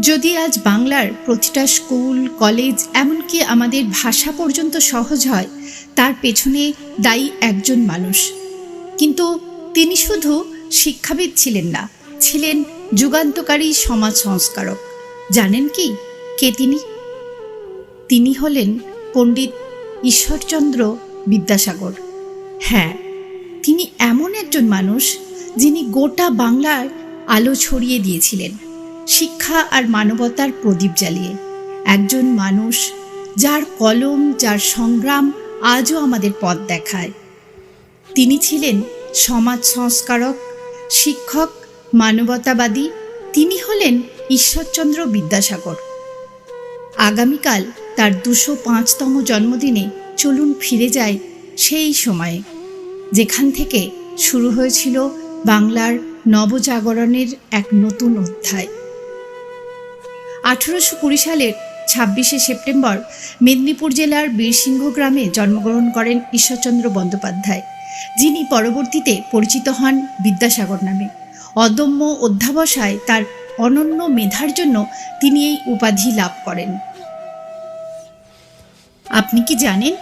যদি আজ বাংলার প্রতিটা স্কুল, কলেজ, এমনকি আমাদের ভাষা পর্যন্ত সহজ হয়, তার পেছনে দায়ী একজন মানুষ। কিন্তু তিনি শুধু শিক্ষাবিদ ছিলেন না, ছিলেন যুগান্তকারী সমাজ সংস্কারক। জানেন কি? কে তিনি? তিনি হলেন পণ্ডিত ঈশ্বরচন্দ্র বিদ্যাসাগর। হ্যাঁ তিনি এমন একজন মানুষ যিনি গোটা বাংলার আলো ছড়িয়ে দিয়েছিলেন। শিক্ষা আর মানবতার প্রদীপ জ্বালিয়ে। একজন মানুষ যার কলম, যার সংগ্রাম আজও আমাদের পথ দেখায়। তিনি ছিলেন সমাজ সংস্কারক, শিক্ষক, মানবতাবাদী। তিনি হলেন ঈশ্বরচন্দ্র বিদ্যাসাগর। আগামীকাল তার দুশো পাঁচতম জন্মদিনে চলুন ফিরে যায় সেই সময়ে, যেখান থেকে শুরু হয়েছিল বাংলার নবজাগরণের এক নতুন অধ্যায়। আঠেরোশো কুড়ি সালের ছাব্বিশে সেপ্টেম্বর মেদিনীপুর জেলার বীরসিংহ গ্রামে জন্মগ্রহণ করেন ঈশ্বরচন্দ্র বন্দ্যোপাধ্যায়, যিনি পরবর্তীতে পরিচিত হন বিদ্যাসাগর নামে। অদম্য অধ্যাবসায় তার অনন্য মেধার জন্য তিনি এই উপাধি লাভ করেন। আপনি কি জানেন?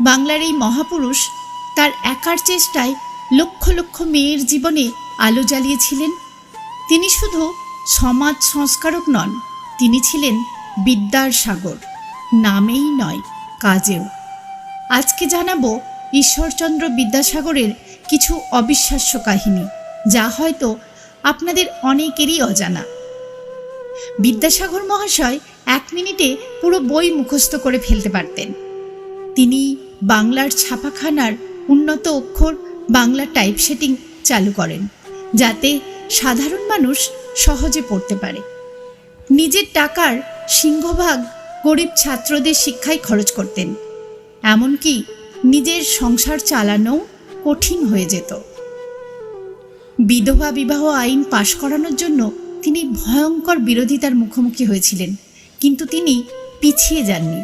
বাংলার এই মহাপুরুষ তার একার চেষ্টায় লক্ষ লক্ষ মেয়ের জীবনে আলো জ্বালিয়েছিলেন। তিনি শুধু সমাজ সংস্কারক নন, তিনি ছিলেন বিদ্যার সাগর। নামেই নয়, কাজেও। আজকে জানাব ঈশ্বরচন্দ্র বিদ্যাসাগরের কিছু অবিশ্বাস্য কাহিনী, যা হয়তো আপনাদের অনেকেরই অজানা। বিদ্যাসাগর মহাশয় এক মিনিটে পুরো বই মুখস্থ করে ফেলতে পারতেন। তিনি বাংলার ছাপাখানার উন্নত অক্ষর বাংলা টাইপসেটিং চালু করেন, যাতে সাধারণ মানুষ সহজে পড়তে পারে। নিজের টাকার সিংহভাগ গরিব ছাত্রদের শিক্ষায় খরচ করতেন। এমনকি নিজের সংসার চালানোও কঠিন হয়ে যেত। বিধবা বিবাহ আইন পাশ করানোর জন্য তিনি ভয়ঙ্কর বিরোধিতার মুখোমুখি হয়েছিলেন, কিন্তু তিনি পিছিয়ে যাননি।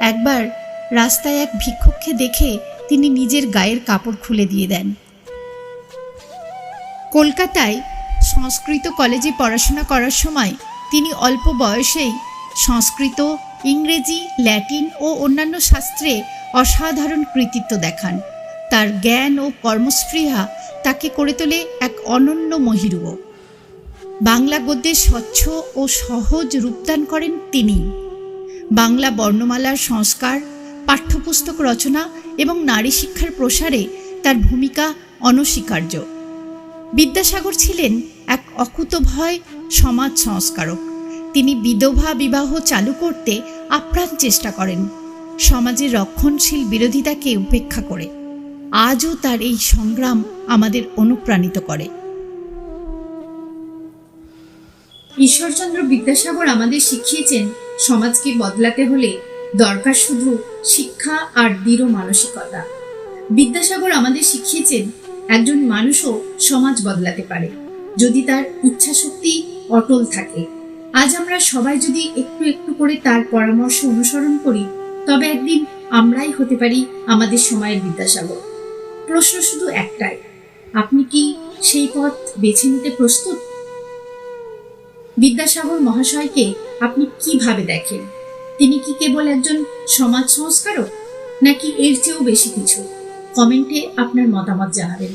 একবার রাস্তায় এক ভিক্ষুককে দেখে তিনি নিজের গায়ের কাপড় খুলে দিয়ে দেন। কলকাতায় সংস্কৃত কলেজে পড়াশোনা করার সময় তিনি অল্প বয়সেই সংস্কৃত, ইংরেজি, ল্যাটিন ও অন্যান্য শাস্ত্রে অসাধারণ কৃতিত্ব দেখান। তার জ্ঞান ও কর্মস্পৃহা তাকে করে তোলে এক অনন্য মহিরুও। বাংলা গদ্যে স্বচ্ছ ও সহজ রূপদান করেন তিনি। বাংলা বর্ণমালার সংস্কার, পাঠ্যপুস্তক রচনা এবং নারী শিক্ষার প্রসারে তার ভূমিকা অনস্বীকার্য। বিদ্যাসাগর ছিলেন এক অকুতভয় সমাজ সংস্কারক। তিনি বিধবা বিবাহ চালু করতে আপ্রাণ চেষ্টা করেন। সমাজের রক্ষণশীল বিরোধিতাকে উপেক্ষা করে। আজও তার এই সংগ্রাম আমাদের অনুপ্রাণিত করে। ঈশ্বরচন্দ্র বিদ্যাসাগর আমাদের শিখিয়েছেন, সমাজকে বদলাতে হলে দরকার শুধু শিক্ষা আর দৃঢ় মানসিকতা। বিদ্যাসাগর আমাদের শিখিয়েছেন, একজন মানুষও সমাজ বদলাতে পারে। যদি তার ইচ্ছা শক্তি অটল থাকে। আজ আমরা সবাই যদি একটু একটু করে তার পরামর্শ অনুসরণ করি, তবে একদিন আমরাই হতে পারি আমাদের সময়ের বিদ্যাসাগর। প্রশ্ন শুধু একটাই, আপনি কি সেই পথ বেছে নিতে প্রস্তুত? বিদ্যাসাগর মহাশয়কে আপনি কীভাবে দেখেন? তিনি কি কেবল একজন সমাজ সংস্কারক, নাকি এর চেয়েও বেশি কিছু? কমেন্টে আপনার মতামত জানাবেন।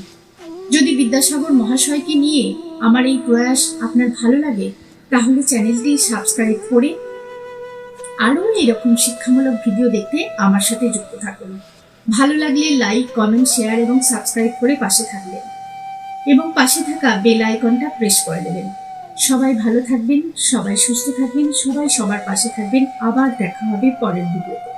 যদি বিদ্যাসাগর মহাশয়কে নিয়ে আমার এই প্রয়াস আপনার ভালো লাগে, তাহলে চ্যানেলটি সাবস্ক্রাইব করে আরও এরকম শিক্ষামূলক ভিডিও দেখতে আমার সাথে যুক্ত থাকুন। ভালো লাগলে লাইক কমেন্ট শেয়ার এবং সাবস্ক্রাইব করে পাশে থাকবেন। এবং পাশে থাকা বেল আইকনটা প্রেস করে দেবেন। সবাই ভালো থাকবেন, সবাই সুস্থ থাকবেন, সবাই সবার পাশে থাকবেন। আবার দেখা হবে পরের ভিডিওতে